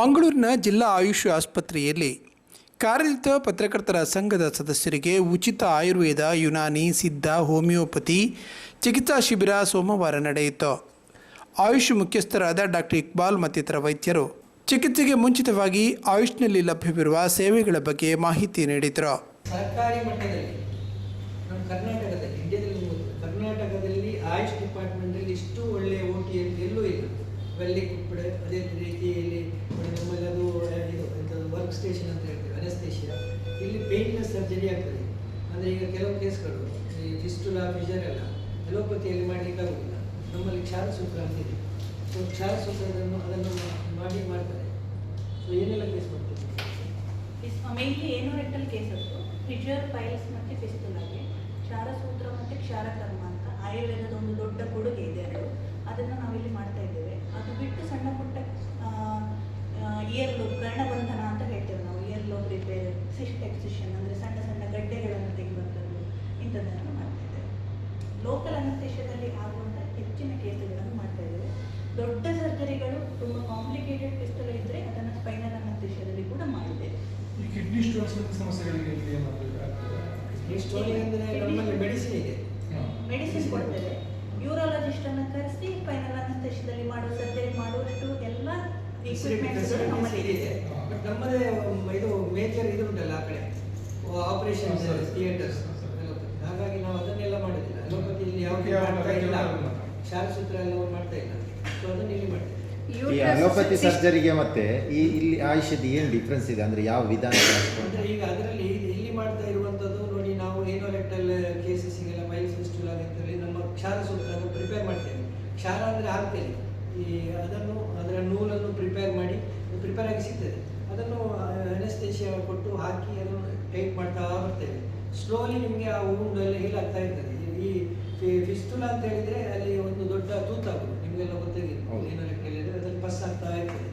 ಮಂಗಳೂರಿನ ಜಿಲ್ಲಾ ಆಯುಷ್ ಆಸ್ಪತ್ರೆಯಲ್ಲಿ ಕಾರ್ಯರತ ಪತ್ರಕರ್ತರ ಸಂಘದ ಸದಸ್ಯರಿಗೆ ಉಚಿತ ಆಯುರ್ವೇದ, ಯುನಾನಿ, ಸಿದ್ಧ, ಹೋಮಿಯೋಪತಿ, ಚಿಕಿತ್ಸಾ ಶಿಬಿರ ಸೋಮವಾರ ನಡೆಯಿತು. ಆಯುಷ್ ಮುಖ್ಯಸ್ಥರಾದ ಡಾಕ್ಟರ್ ಇಕ್ಬಾಲ್ ಮತ್ತಿತರ ವೈದ್ಯರು ಚಿಕಿತ್ಸೆಗೆ ಮುಂಚಿತವಾಗಿ ಆಯುಷ್ನಲ್ಲಿ ಲಭ್ಯವಿರುವ ಸೇವೆಗಳ ಬಗ್ಗೆ ಮಾಹಿತಿ ನೀಡಿದರು. ಸರ್ಕಾರಿ ಮಟ್ಟದಲ್ಲಿ, ನಮ್ಮ ಕರ್ನಾಟಕದಲ್ಲಿ ಕರ್ನಾಟಕದಲ್ಲಿ ಆಯುಷ್ ಡಿಪಾರ್ಟ್ಮೆಂಟಲ್ಲಿ ಇಷ್ಟು ಒಳ್ಳೆಯ ಓ ಟಿ ಎಲ್ಲೂ ವೆಲ್ಲಿ ಕುಪ್ಪಡೆ ಅದೇ ರೀತಿಯಲ್ಲಿ ನಮ್ಮಲ್ಲಿ ಅದು, ಇದು, ಎಂಥದ್ದು ವರ್ಕ್ ಸ್ಟೇಷನ್ ಅಂತ ಹೇಳ್ತೀವಿ ಅನಸ್ತೇಷಿಯಾ ಇಲ್ಲಿ ಪೇಯ್ನ್ಲೆಸ್ ಸರ್ಜರಿ ಆಗ್ತದೆ. ಅಂದರೆ ಈಗ ಕೆಲವು ಕೇಸ್ಗಳು, ಈ ಫಿಸ್ಟುಲಾ ಫಿಷರ್ ಎಲ್ಲ ಅಲೋಪತಿಯಲ್ಲಿ ಮಾಡಲಿಕ್ಕೆ ಆಗೋದಿಲ್ಲ. ನಮ್ಮಲ್ಲಿ ಕ್ಷಾರಸೂತ್ರ ಅಂತಿದೆ ಸೊ ಕ್ಷಾರಸೂತ್ರವನ್ನು ಅದನ್ನು ಮಾಡಿ ಮಾಡ್ತಾರೆ. ಸೊ ಏನೆಲ್ಲ ಕೇಸ್ ಮಾಡ್ತಾರೆ? Mainly rectal cases fissure piles ಮತ್ತು ಫಿಸ್ತುಲಾಗೆ ಕ್ಷಾರಸೂತ್ರ ಮತ್ತು ಕ್ಷಾರಕರ್ಮ ಅಂತ. ಆಯುರ್ವೇದದ ಒಂದು ದೊಡ್ಡ ಕೊಡುಗೆ ಇದೆ ಎರಡು ಅದನ್ನು ನಾವಿಲ್ಲಿ ಮಾಡ್ತಾ ಇದ್ದೇವೆ. ಅದು ಬಿಟ್ಟು ಸಣ್ಣ ಪುಟ್ಟ ಇಯರ್ ಲೋಬ್ ಕರ್ಣಬಂಧನ ಅಂತ ಹೇಳ್ತೇವೆ ನಾವು. Ear lobe repair cyst excision ಅಂದರೆ ಸಣ್ಣ ಸಣ್ಣ ಗಡ್ಡೆಗಳನ್ನು ತೆಗೆಯುವಂಥದ್ದು ಇಂಥದ್ದನ್ನು ಮಾಡ್ತಾ ಇದ್ದೇವೆ. ಲೋಕಲ್ ಅನಸ್ತೇಶದಲ್ಲಿ ಆಗುವಂಥ ಹೆಚ್ಚಿನ ಕೇಸುಗಳನ್ನು ಮಾಡ್ತಾ ಇದ್ದೇವೆ. ದೊಡ್ಡ ಸರ್ಜರಿಗಳು ತುಂಬ ಕಾಂಪ್ಲಿಕೇಟೆಡ್ ಪಿಸ್ತಲ ಇದ್ದರೆ ಅದನ್ನು ಸ್ಪೈನಲ್ ಅನಂತೇಶದಲ್ಲಿ ಕೂಡ ಮಾಡಿದ್ದೇವೆ. ಈ ಕಿಡ್ನಿ ಸ್ಟೋನ್ಸ್ ಸಮಸ್ಯೆಗಳಿಗೆ ಇಲ್ಲಿ ಏನಾದ್ರು ಈ ಸ್ಟೋರಿ ಅಂದರೆ ನಮ್ಮಲ್ಲಿ ಮೆಡಿಸಿನ್ ಇದೆ. ಮೆಡಿಸಿನ್ ಕೊಡ್ತೇವೆ. ಯೂರಾಲಜಿಸ್ಟ್ ಅನ್ನು ಕರೆಸಿ ಫೈನಲ್ ಅನಸ್ತೇಶದಲ್ಲಿ ಮಾಡುವ ಸರ್ಜರಿ ಮಾಡುವಷ್ಟು ಎಲ್ಲ ಬಟ್ ನಮ್ಮದೇ ಇದು ಮೇಜರ್ ಇದು ಉಂಟಲ್ಲ ಆ ಕಡೆ. ಆಪರೇಷನ್ ಥಿಯೇಟರ್ಸ್ ಹಾಗಾಗಿ ನಾವು ಅದನ್ನೆಲ್ಲ ಮಾಡೋದಿಲ್ಲ ಅಲೋಪತಿಯಲ್ಲಿ ಇಲ್ಲಿ ಯಾವುದೇ ಯಾವ ಮಾಡ್ತಾ ಇಲ್ಲ. ಶಾಲಸೂತ್ರ ಎಲ್ಲ ಅವ್ರು ಮಾಡ್ತಾ ಇಲ್ಲ. ಸೊ ಅದನ್ನ ಇಲ್ಲಿ ಮಾಡ್ತೇವೆ. ಈ ಅಲೋಪತಿ ಸರ್ಜರಿಗೆ ಮತ್ತೆ ಈ ಇಲ್ಲಿ ಆಯುಷ್ಯದ ಏನು ಡಿಫ್ರೆನ್ಸ್ ಇದೆ? ಅಂದ್ರೆ ಯಾವ ವಿಧಾನ ಅಂದ್ರೆ ಈಗ ಅದರಲ್ಲಿ ಇಲ್ಲಿ ಮಾಡ್ತಾ ಇರುವಂಥದ್ದು ಕ್ಷಾರ ಸೂತ್ರವನ್ನು ಪ್ರಿಪೇರ್ ಮಾಡ್ತೇವೆ ಕ್ಷಾರ ಅಂದರೆ ಆಗ್ತೇನೆ ಈ ಅದನ್ನು ಅದರ ನೂಲನ್ನು ಪ್ರಿಪೇರ್ ಮಾಡಿ ಪ್ರಿಪೇರ್ ಆಗಿ ಸಿಗ್ತದೆ. ಅದನ್ನು ಅನೆಸ್ತೇಷಿಯಾ ಕೊಟ್ಟು ಹಾಕಿ ಅದನ್ನು ಟೈಟ್ ಮಾಡ್ತಾ ಬರ್ತೇವೆ ಸ್ಲೋಲಿ ನಿಮಗೆ ಆ ಉಂಡು ಎಲ್ಲ ಹೀಲ್ ಆಗ್ತಾ ಇರ್ತದೆ. ಈ ಫಿಸ್ತುಲ ಅಂತ ಹೇಳಿದರೆ ಅಲ್ಲಿ ಒಂದು ದೊಡ್ಡ ತೂತಾಗುದು ನಿಮಗೆಲ್ಲ ಗೊತ್ತಾಗಿದೆ ಏನೋ ಕೇಳಿದರೆ ಹೇಳಿದ್ರೆ ಅದನ್ನು ಪಸ್ ಆಗ್ತಾ ಇರ್ತದೆ.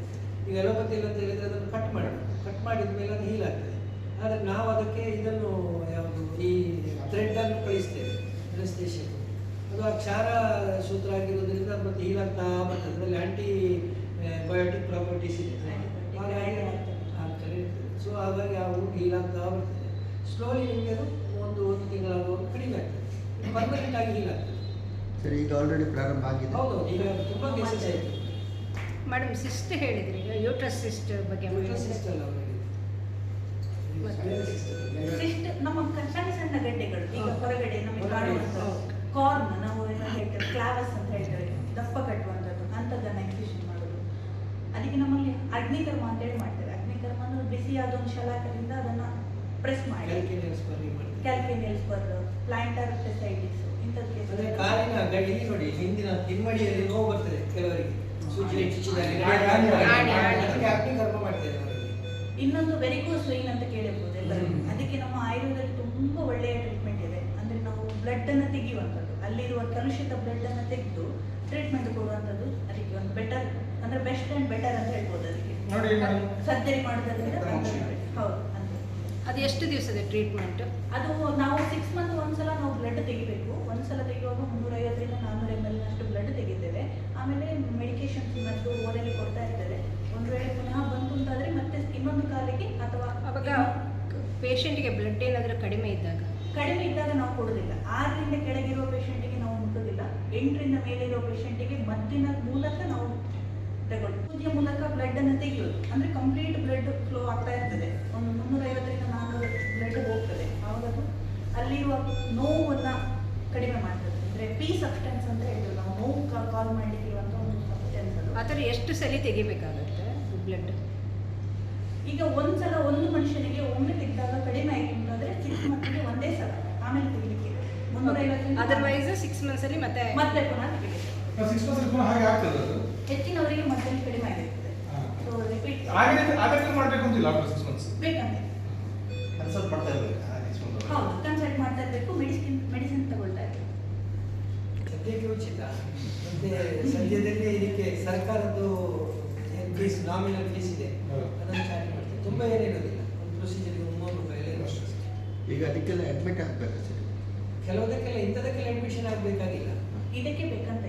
ಈಗ ಅಲೋಪತಿ ಅಂತ ಹೇಳಿದರೆ ಅದನ್ನು ಕಟ್ ಮಾಡಿ ಕಟ್ ಮಾಡಿದ ಮೇಲೆ ಅದು ಹೀಲ್ ಆಗ್ತದೆ. ಆದರೆ ನಾವು ಅದಕ್ಕೆ ಇದನ್ನು ಯಾವುದು ಈ ಥ್ರೆಡ್ ಅನ್ನು ಕಳಿಸ್ತೇವೆ. ಅನಸ್ತೇಷಿಯಾ ಅದು ಆ ಕ್ಷಾರ ಸೂತ್ರ ಆಗಿರೋದ್ರಿಂದ ಮತ್ತೆ ಹೀಲ್ ಆಗ್ತಾ ಬರ್ತದೆ ಅದರಲ್ಲಿ ಆಂಟಿ ಬಯೋಟಿಕ್ ಪ್ರಾಪರ್ಟೀಸ್ ಇದೆ. ಆಗ್ತದೆ ಸೊ ಹಾಗಾಗಿ ಆ ಊಟ ಹೀಲ್ ಆಗ್ತಾ ಬರ್ತದೆ ಸ್ಲೋಲಿ ನಿಮಗೆ ಅದು ಒಂದು ಒಂದು ತಿಂಗಳಾಗುವಾಗ ಕಡಿಮೆ ಆಗ್ತದೆ. ಪರ್ಮನೆಂಟ್ ಆಗಿ ಹೀಲ್ ಆಗ್ತದೆ. ಸರ್ ಈಗ ಆಲ್ರೆಡಿ ಪ್ರಾರಂಭ ಆಗಿದೆ. ಹೌದು ಈಗ ತುಂಬ ಕೇಸಸ್ ಆಯಿತು. ಮೇಡಮ್ ಸಿಸ್ಟ್ ಹೇಳಿದ್ರಿ ಈಗ ಯೂಟ್ರಸ್ ಸಿಸ್ಟ್ ಬಗ್ಗೆ ಸಿಸ್ಟ್ ಅಲ್ಲ. ಸಿಸ್ಟ್ ನಮ್ಮ ಕ- ಸಣ್ಣ ಸಣ್ಣ ಗಡ್ಡೆಗಳು ಈಗ ಹೌದು. ಹೊರಗಡೆ ನಮಗೆ ಹೊರಗಡೆ. ಕಾಣುವಂಥದ್ದು ಕಾರ್ನ್ ನಾವು ಏನು ಹೇಳ್ತೇವೆ ಕ್ಲಾವಸ್ ಅಂತ ಹೇಳ್ತೇವೆ ದಪ್ಪ ಕಟ್ಟುವಂಥದ್ದು ಅಂಥದ್ದನ್ನು ಎಕ್ಸಿಷನ್ ಮಾಡೋದು ಅದಕ್ಕೆ ನಮ್ಮಲ್ಲಿ ಅಗ್ನಿಕರ್ಮ ಅಂತೇಳಿ ಮಾಡ್ತೇವೆ ಅಗ್ನಿಕರ್ಮ ಅಂದ್ರೆ ಬಿಸಿಯಾದ ಒಂದು ಶಲಾಕದಿಂದ ಅದನ್ನು ಪ್ರೆಸ್ ಮಾಡಿ. ಕ್ಯಾಲ್ಕಿನಿಯಲ್ಸ್ ಬರ್ ಪ್ಲಾಂಟರ್ ಪೆಸೈಟಿಸ್ ಇಂಥದ್ದು ಅಂದ್ರೆ ಕಾಲಿನ ಗಡಿ ನೋಡಿ ಹಿಂದಿನ ತಿಮ್ಮಡಿಯಲ್ಲಿ ನೋವು ಬರ್ತದೆ ಕೆಲವರಿಗೆ. ಆಣಿ. ಅದಕ್ಕೆ ಅಗ್ನಿಕರ್ಮ ಮಾಡ್ತೇವೆ ಇನ್ನೊಂದು ವೆರಿಕೋಸ್ ವೈನ್ ಅಂತ ಕೇಳಿರ್ಬೋದು ಎಲ್ಲರೂ ಅದಕ್ಕೆ ನಮ್ಮ ಆಯುರ್ವೇದದಲ್ಲಿ ತುಂಬಾ ಒಳ್ಳೆಯ ಟ್ರೀಟ್ಮೆಂಟ್ ಇದೆ. ಅಂದ್ರೆ ನಾವು ಬ್ಲಡ್ ಅನ್ನ ತೆಗೆಯುವಂಥದ್ದು. ಅಲ್ಲಿರುವ ಕಲುಷಿತ ಬ್ಲಡ್ ಅನ್ನ ತೆಗೆದು ಟ್ರೀಟ್ಮೆಂಟ್ ಕೊಡುವಂಥದ್ದು ಅದಕ್ಕೆ ಒಂದು ಬೆಟರ್ ಅಂದ್ರೆ ಬೆಸ್ಟ್ ಅಂಡ್ ಬೆಟರ್ ಅಂತ ಹೇಳ್ಬೋದು ಅದಕ್ಕೆ ನೋಡಿ, ನಾನು- ಸರ್ಜರಿ ಮಾಡೋದ್ರಿಂದ ಹೌದು ಅದು. ಎಷ್ಟು ದಿವಸದ ಟ್ರೀಟ್ಮೆಂಟ್? ಅದು ನಾವು ಸಿಕ್ಸ್ ಮಂತ್ ಒಂದ್ಸಲ ನಾವು ಬ್ಲಡ್ ತೆಗಿಬೇಕು. ಒಂದ್ಸಲ ತೆಗೆಯುವಾಗ ಮುನ್ನೂರೈವತ್ತರಿಂದ ನಾನ್ನೂರ ಎಂ ಎಲ್ ನಷ್ಟು ಬ್ಲಡ್ ತೆಗಿತೇವೆ. ಆಮೇಲೆ ಮೆಡಿಕೇಶನ್ಸ್ ಮತ್ತು ಓರಲ್ಲಿ ಕೊಡ್ತಾ ಇರ್ತಾರೆ ಒಂದು ವೇಳೆ ಪುನಃ ಬಂತು ಅಂತಾದ್ರೆ ಮತ್ತೆ ಇನ್ನೊಂದು ಕಾಲಿಗೆ ಅಥವಾ ಅವಾಗ ಪೇಷಂಟ್ಗೆ ಬ್ಲಡ್ ಏನಾದರೂ ಕಡಿಮೆ ಇದ್ದಾಗ? ಕಡಿಮೆ ಇದ್ದಾಗ ನಾವು ಕೊಡೋದಿಲ್ಲ. ಆರರಿಂದ ಕೆಳಗಿರೋ ಪೇಷಂಟಿಗೆ ನಾವು ಮುಟ್ಟೋದಿಲ್ಲ. ಎಂಟರಿಂದ ಮೇಲೆ ಇರೋ ಪೇಷಂಟಿಗೆ ಮದ್ದಿನ ಮೂಲಕ ನಾವು ತಗೊಳ್ಳಿ ಪೂಜೆ ಮೂಲಕ ಬ್ಲಡ್ ಅನ್ನು ತೆಗೆಯೋದು ಅಂದ್ರೆ ಕಂಪ್ಲೀಟ್ ಬ್ಲಡ್ ಫ್ಲೋ ಆಗ್ತಾ ಇರ್ತದೆ. ಒಂದು ಮುನ್ನೂರೈವತ್ತರಿಂದ ನಾನ್ನೂರು ಬ್ಲಡ್ ಹೋಗ್ತದೆ. ಆವಾಗ ಅದು? ಅಲ್ಲಿರುವ ನೋವನ್ನ ಕಡಿಮೆ ಮಾಡ್ತದೆ. ಅಂದ್ರೆ ಪಿ ಸಬ್ಸ್ಟೆನ್ಸ್ ಅಂತ ಹೇಳ್ತೇವೆ. ನಾವು ನೋವು ಕಾಲ್ ಮಾಡ್ಲಿಕ್ಕೆ ಇರುವಂತ ಒಂದು ಸಬ್ಸ್ಟೆನ್ಸ್ ಅದು. ಆ ಥರ ಎಷ್ಟು ಸಲ ತೆಗಿಬೇಕಾಗುತ್ತೆ ಬ್ಲಡ್ ಈಗ ಒಂದ್ಸಲ ಒಂದು ಮನುಷ್ಯನಿಗೆ ಒಮ್ಮೆ ತೆಗೆದಾಗ ಕಡಿಮೆ ಆಯ್ತು ಅಂತಂದ್ರೆ ಚಿಕ್ಕ ಮಕ್ಕಳಿಗೆ ಒಂದೇ ಸಲ. ಆಮೇಲೆ ತೆಗಿಲಿಕ್ಕೆ. ಮುನ್ನೂರೈವತ್ತರಿಂದ ಅದರ್ವೈಸ್ ಸಿಕ್ಸ್ ಮಂತ್ಸಲ್ಲಿ ಮತ್ತೆ ಮತ್ತೆ ಪುನಃ ತೆಗಿಬೇಕು ಸಿಕ್ಸ್ ಮಂತ್ಸ್ ಪುನಃ ಹಾಗೆ ಆಗ್ತದೆ ಅದು. ಹೆಚ್ಚಿನವರಿಗೆ ಮಧ್ಯದಲ್ಲಿ ಕಡಿಮೆ ಆಗಿರ್ತದೆ. ಸೊ ರಿಪೀಟ್ ಆಗಕ್ಕೆ ಮಾಡ್ಬೇಕು ಅಂತಿಲ್ಲ ಆಫ್ಟರ್ ಸಿಕ್ಸ್ ಮಂತ್ಸ್ ಬೇಕಂತೆ. ಕನ್ಸಲ್ಟ್ ಮಾಡ್ತಾ ಇರ್ಬೇಕು. ಹೌದು ಕನ್ಸಲ್ಟ್ ಮಾಡ್ತಾ ಇರಬೇಕು ಮೆಡಿಸಿನ್ ಮೆಡಿಸಿನ್ ತಗೊಳ್ತಾ ಇರಬೇಕು. ಸದ್ಯಕ್ಕೆ ಉಚಿತ. ಮತ್ತೆ ಸದ್ಯದಲ್ಲಿ ಇದಕ್ಕೆ ಸರ್ಕಾರದ್ದು ಫೀಸ್ ನಾಮಿನಲ್ ಫೀಸ್ ಇದೆ. ಅದನ್ನು ಚಾರ್ಜ್ ಮಾಡ್ತೀವಿ. ತುಂಬ ಏನಿರೋದಿಲ್ಲ ಒಂದು ಪ್ರೊಸೀಜರ್ಗೆ ಮೂರು ರೂಪಾಯಿ ಎಲ್ಲ ಇರುತ್ತೆ. ಈಗ ಅದಕ್ಕೆಲ್ಲ ಅಡ್ಮಿಟ್ ಆಗಬೇಕು ಸರ್? ಕೆಲವುದಕ್ಕೆಲ್ಲ ಇಂಥದಕ್ಕೆಲ್ಲ ಅಡ್ಮಿಷನ್ ಆಗಬೇಕಾಗಿಲ್ಲ. ಇದಕ್ಕೆ ಬೇಕಂತ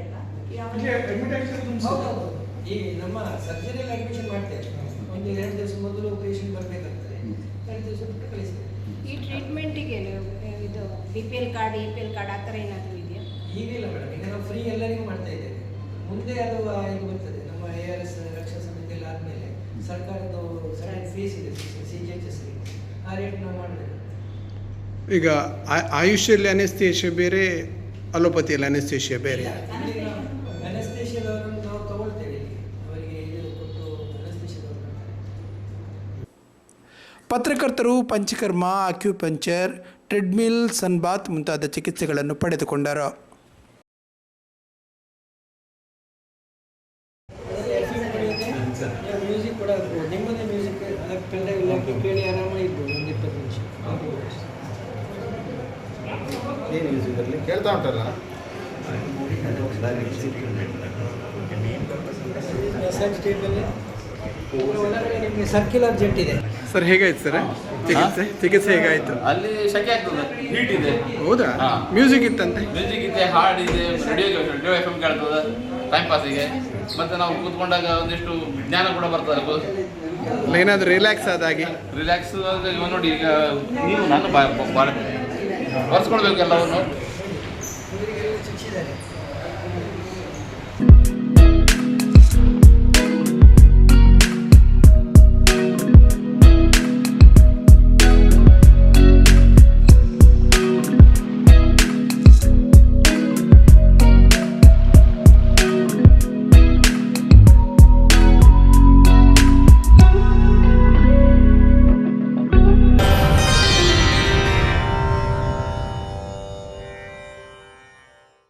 ಈ ನಮ್ಮ ಸರ್ಜರಿಯಲ್ಲಿ ಅಡ್ಮಿಷನ್ ಮಾಡ್ತೇವೆ. ಒಂದು ಎರಡು ದಿವಸ ಮೊದಲು ಪೇಷಂಟ್ ಬರಬೇಕಾಗ್ತದೆ. ಎರಡು ದಿವಸ ಬಿಟ್ಟು ಕಳಿಸ್ತೇವೆ ಈ ಟ್ರೀಟ್ಮೆಂಟಿಗೆ ಇದು B P L card A P L card ಆ ಥರ ಏನಾದರೂ ಇದೆಯಾ? ಈಗಿಲ್ಲ ಮೇಡಮ್ ಈಗ ನಾವು ಫ್ರೀ ಎಲ್ಲರಿಗೂ ಮಾಡ್ತಾ ಇದ್ದೇವೆ. ಮುಂದೆ ಅದು ಇದು ಬರ್ತದೆ. ನಮ್ಮ ಎ ಆರ್ ಎಸ್ ರಕ್ಷಾ ಎಲ್ಲ ಆದಮೇಲೆ ಸರ್ಕಾರದ್ದು ಸಡನ್ ಫೀಸ್ ಇದೆ ಸಿ ಜಿ ಎಚ್ ಎಸ್ಗೆ ಆ ರೇಟ್ ನಾವು ಮಾಡಬೇಕು. ಈಗ ಆಯುಷ್ಯಲ್ಲಿ ಅನೆಸ್ತೇಷಿಯ ಬೇರೆ ಅಲೋಪತಿಯಲ್ಲಿ ಅನೆಸ್ತೇಷಿಯ ಬೇರೆ? ಪತ್ರಕರ್ತರು ಪಂಚಕರ್ಮ ಅಕ್ಯುಪಂಚರ್ ಟ್ರೆಡ್ಮಿಲ್ ಸನ್ಬಾತ್ ಮುಂತಾದ ಚಿಕಿತ್ಸೆಗಳನ್ನು ಪಡೆದುಕೊಂಡರು. ಕೇಳ್ತಾ ಉಂಟಲ್ಲ ಸರ್ಕ್ಯುಲರ್ ಜೆಟ್ ಇದೆ. ಸರ್ ಹೇಗಾಯ್ತು ಸರ್? ಚಿಕಿತ್ಸೆ? ಚಿಕಿತ್ಸೆ ಹೇಗಾಯ್ತು? ಅಲ್ಲಿ ಶಕೆ ಆಗ್ತದೆ. ಹೀಟ್ ಇದೆ. ಹೌದಾ? ಹಾ. ಮ್ಯೂಸಿಕ್ ಇತ್ತಂತೆ? ಮ್ಯೂಸಿಕ್ ಇದೆ ಹಾಡ್ ಇದೆ ರೇಡಿಯೋ ರೇಡಿಯೋ ಎಫ್ ಎಂ ಕೇಳ್ತದೆ ಟೈಮ್ ಪಾಸಿಗೆ ಮತ್ತೆ ನಾವು ಕೂತ್ಕೊಂಡಾಗ ಒಂದಿಷ್ಟು ಜ್ಞಾನ ಕೂಡ ಬರ್ತದೆ ಏನಾದ್ರೂ ರಿಲ್ಯಾಕ್ಸ್ ಆದಾಗಿ ರಿಲ್ಯಾಕ್ಸ್ ನೋಡಿ ಈಗ ನೀವು ನಾನು ಬರ್ಸ್ಕೊಳ್ಬೇಕು ಎಲ್ಲವನ್ನು.